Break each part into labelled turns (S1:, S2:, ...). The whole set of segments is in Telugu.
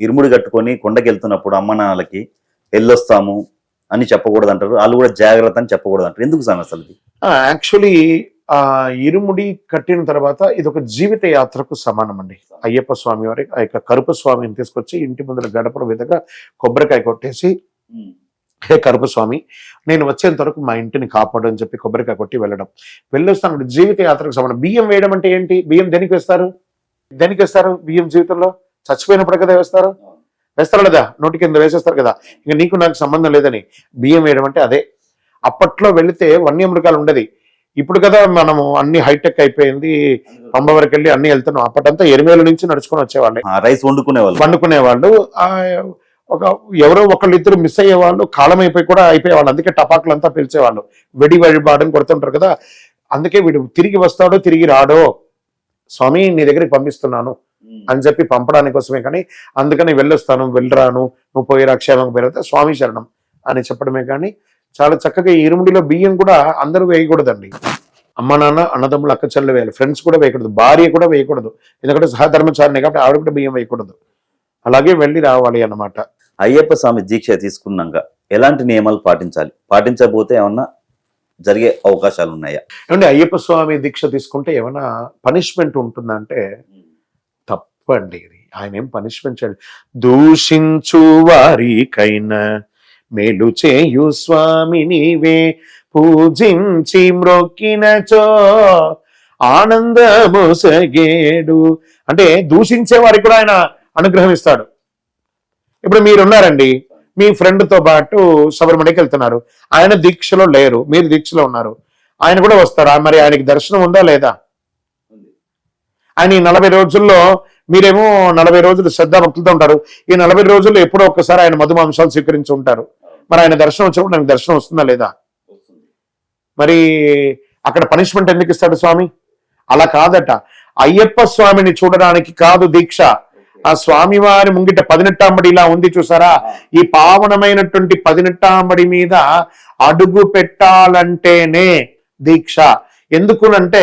S1: ఇరుముడి కట్టుకొని కొండకి వెళ్తున్నప్పుడు అమ్మ నాన్నలకి వెళ్ళొస్తాము అని చెప్పకూడదు అంటారు వాళ్ళు కూడా జాగ్రత్త అని చెప్పకూడదు అంటారు ఎందుకు స్వామి అసలు?
S2: యాక్చువల్లీ ఆ ఇరుముడి కట్టిన తర్వాత ఇది ఒక జీవిత యాత్రకు సమానం అండి అయ్యప్ప స్వామి వారి ఆ యొక్క కరుప స్వామిని తీసుకొచ్చి ఇంటి ముందర గడపడ విధంగా కొబ్బరికాయ కొట్టేసి హే కరుప స్వామి నేను వచ్చేంత వరకు మా ఇంటిని కాపాడు అని చెప్పి కొబ్బరికాయ కొట్టి వెళ్ళడం. వెళ్ళొస్తాను జీవిత యాత్రకు సమానం. బియ్యం వేయడం అంటే ఏంటి? బియ్యం దేనికి వేస్తారు? దేనికి వేస్తారు బియ్యం జీవితంలో? చచ్చిపోయినప్పుడు కదా వేస్తారు? వేస్తారు లేదా? నోటి కింద వేసేస్తారు కదా. ఇంకా నీకు నాకు సంబంధం లేదని బియ్యం వేయడం అంటే అదే. అప్పట్లో వెళితే వన్యమృగాలు ఉండేది. ఇప్పుడు కదా మనము అన్ని హైటెక్ అయిపోయింది పంబ వరకు వెళ్ళి అన్ని వెళ్తున్నాం. అప్పటంతా ఎనిమిది నుంచి నడుచుకొని వచ్చేవాళ్ళే.
S1: రైస్ వండుకునే వాళ్ళు
S2: వండుకునే వాళ్ళు ఆ ఒక ఎవరో ఒకళ్ళు ఇద్దరు మిస్ అయ్యే వాళ్ళు కాలం అయిపోయి కూడా అయిపోయేవాళ్ళు. అందుకే టపాకులు అంతా పిలిచేవాళ్ళు. వెడి వడిబాడని కొడుతుంటారు కదా. అందుకే వీడు తిరిగి వస్తాడో తిరిగి రాడో. స్వామి నీ దగ్గరికి పంపిస్తున్నాను. అని చెప్పి పంపడానికి కోసమే కానీ అందుకని వెళ్ళొస్తాను వెళ్ళరాను నువ్వు పోయి రాక్షేమంగా పేరైతే స్వామి శరణం అని చెప్పడమే కానీ చాలా చక్కగా ఇరుముడిలో బియ్యం కూడా అందరూ వేయకూడదండి. అమ్మ నాన్న అన్నదమ్ములు అక్క చెల్లెలు వేయాలి ఫ్రెండ్స్ కూడా వేయకూడదు భార్య కూడా వేయకూడదు. ఎందుకంటే సహధర్మచారిని కాబట్టి ఆవిడ కూడా బియ్యం వేయకూడదు. అలాగే వెళ్ళి రావాలి అన్నమాట.
S1: అయ్యప్ప స్వామి దీక్ష తీసుకున్నాక ఎలాంటి నియమాలు పాటించాలి? పాటించకపోతే ఏమన్నా జరిగే అవకాశాలు ఉన్నాయా?
S2: ఏమంటే అయ్యప్ప స్వామి దీక్ష తీసుకుంటే ఏమైనా పనిష్మెంట్ ఉంటుందంటే తప్పండి ఇది. ఆయన ఏం పనిష్మెంట్ చేయడు. దూషించు వారికైనా మేలు చేయు స్వామి నీవే. పూజించి మ్రొక్కినచో ఆనందము సగేడు అంటే దూషించే వారికి కూడా ఆయన అనుగ్రహం ఇస్తాడు. ఇప్పుడు మీరున్నారండి. మీ friend తో పాటు శబరిమలకి వెళ్తున్నారు. ఆయన దీక్షలో లేరు. మీరు దీక్షలో ఉన్నారు. ఆయన కూడా వస్తారా? మరి ఆయనకి దర్శనం ఉందా లేదా? ఆయన ఈ నలభై రోజుల్లో మీరేమో నలభై రోజులు శ్రద్ధ భక్తులతో ఉంటారు. ఈ నలభై రోజుల్లో ఎప్పుడో ఒక్కసారి ఆయన మధుమాంసాలు స్వీకరించి ఉంటారు. మరి ఆయన దర్శనం వచ్చినప్పుడు నాకు దర్శనం వస్తుందా లేదా? మరి అక్కడ పనిష్మెంట్ ఎందుకు ఇస్తాడు స్వామి? అలా కాదట. అయ్యప్ప స్వామిని చూడడానికి కాదు దీక్ష. ఆ స్వామి వారి ముంగిట పదినెట్టాంబడి ఇలా ఉంది చూసారా? ఈ పావనమైనటువంటి పదినెట్టాంబడి మీద అడుగు పెట్టాలంటేనే దీక్ష. ఎందుకునంటే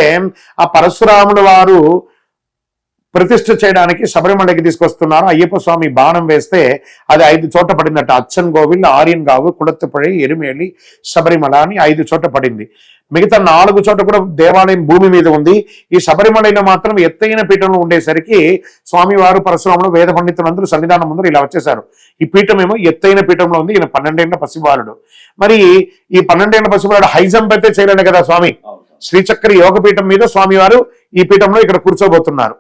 S2: ఆ పరశురాముడు వారు ప్రతిష్ఠ చేయడానికి శబరిమలకి తీసుకొస్తున్నారు. అయ్యప్ప స్వామి బాణం వేస్తే అది ఐదు చోట పడిందట. అచ్చన్ కోవిల్ ఆర్యన్ గావు కుడత్తపడి ఎరుమేలి శబరిమల అని ఐదు చోట పడింది. మిగతా నాలుగు చోట కూడా దేవాలయం భూమి మీద ఉంది. ఈ శబరిమలైన మాత్రం ఎత్తైన పీఠంలో ఉండేసరికి స్వామివారు పరశురాముడు వేద పండితులందరూ సన్నిధానం ముందర ఇలా వచ్చేసారు ఈ పీఠం ఏమో ఎత్తైన పీఠంలో ఉంది. ఈయన పన్నెండేళ్ళ పసిబాలుడు. మరి ఈ పన్నెండేళ్ళ పసిబాలుడు హై జంప్ అయితే చేయలేడు కదా స్వామి? శ్రీచక్ర యోగ పీఠం మీద స్వామివారు ఈ పీఠంలో ఇక్కడ కూర్చోబోతున్నారు.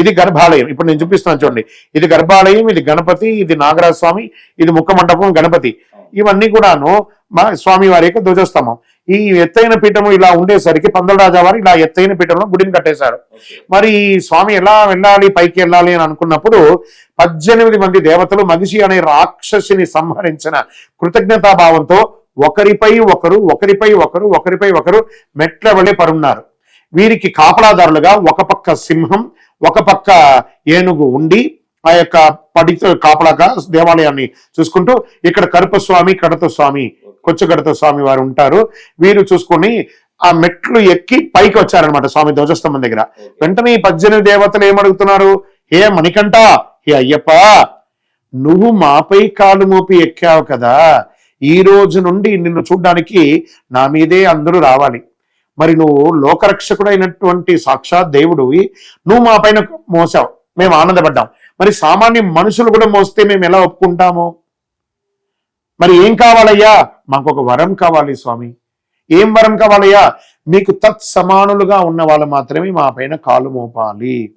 S2: ఇది గర్భాలయం. ఇప్పుడు నేను చూపిస్తున్నాను చూడండి. ఇది గర్భాలయం ఇది గణపతి ఇది నాగరాజ స్వామి ఇది ముఖ మండపం గణపతి. ఇవన్నీ కూడాను మా స్వామి వారి యొక్క ధ్వజస్తంభం. ఈ ఎత్తైన పీఠము ఇలా ఉండేసరికి పందలరాజా వారు ఇలా ఎత్తైన పీఠంలో గుడిని కట్టేశారు. మరి ఈ స్వామి ఎలా వెళ్ళాలి పైకి వెళ్ళాలి అని అనుకున్నప్పుడు పద్దెనిమిది మంది దేవతలు మనిషి అనే రాక్షసిని సంహరించిన కృతజ్ఞతాభావంతో ఒకరిపై ఒకరు ఒకరిపై ఒకరు ఒకరిపై ఒకరు మెట్ల వలె పరున్నారు. వీరికి కాపలాదారులుగా ఒక పక్క సింహం ఒక పక్క ఏనుగు ఉండి ఆ యొక్క పడితో కాపలాగా దేవాలయాన్ని చూసుకుంటూ ఇక్కడ కరుప స్వామి కడత స్వామి కొచ్చగడత స్వామి వారు ఉంటారు. వీరు చూసుకొని ఆ మెట్లు ఎక్కి పైకి వచ్చారనమాట స్వామి ధ్వజస్తంభం దగ్గర. వెంటనే ఈ పద్దెనిమిది దేవతలు ఏమడుగుతున్నారు? హే మణికంఠ! హే అయ్యప్ప! నువ్వు మాపై కాలు మోపి ఎక్కావు కదా. ఈ రోజు నుండి నిన్ను చూడ్డానికి నా మీదే అందరూ రావాలి. మరి నువ్వు లోకరక్షకుడైనటువంటి సాక్షాత్ దేవుడు. నువ్వు మా పైన మోసావు. మేము ఆనందపడ్డాం. మరి సామాన్య మనుషులు కూడా మోస్తే మేము ఎలా ఒప్పుకుంటాము? మరి ఏం కావాలయ్యా? మాకు ఒక వరం కావాలి స్వామి. ఏం వరం కావాలయ్యా? మీకు తత్ సమానులుగా ఉన్న వాళ్ళు మాత్రమే మా పైన కాలు మోపాలి.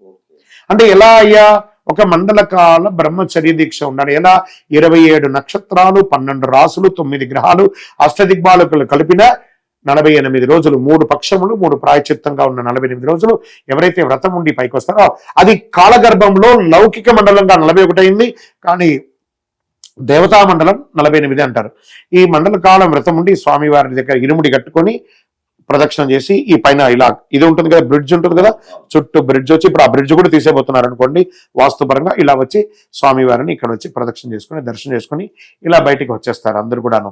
S2: అంటే ఎలా అయ్యా? ఒక మండల కాల బ్రహ్మచర్య దీక్ష ఉండాలి. ఎలా? ఇరవై ఏడు నక్షత్రాలు పన్నెండు రాసులు తొమ్మిది గ్రహాలు అష్టదిగ్బాలకులు కలిపిన నలభై ఎనిమిది రోజులు మూడు పక్షములు మూడు ప్రాయచిత్తంగా ఉన్న నలభై ఎనిమిది రోజులు ఎవరైతే వ్రతం ఉండి పైకి వస్తారో అది కాలగర్భంలో లౌకిక మండలంగా నలభై ఒకటి అయింది. కానీ దేవతా మండలం నలభై ఎనిమిది అంటారు. ఈ మండల కాలం వ్రతం ఉండి స్వామివారి దగ్గర ఇరుముడి కట్టుకొని ప్రదక్షిణం చేసి ఈ పైన ఇలా ఇది ఉంటుంది కదా బ్రిడ్జ్ ఉంటుంది కదా చుట్టూ బ్రిడ్జ్ వచ్చి ఇప్పుడు ఆ బ్రిడ్జ్ కూడా తీసేపోతున్నారు అనుకోండి వాస్తుపరంగా ఇలా వచ్చి స్వామివారిని ఇక్కడ వచ్చి ప్రదక్షిణ చేసుకుని దర్శనం చేసుకుని ఇలా బయటికి వచ్చేస్తారు అందరు కూడాను.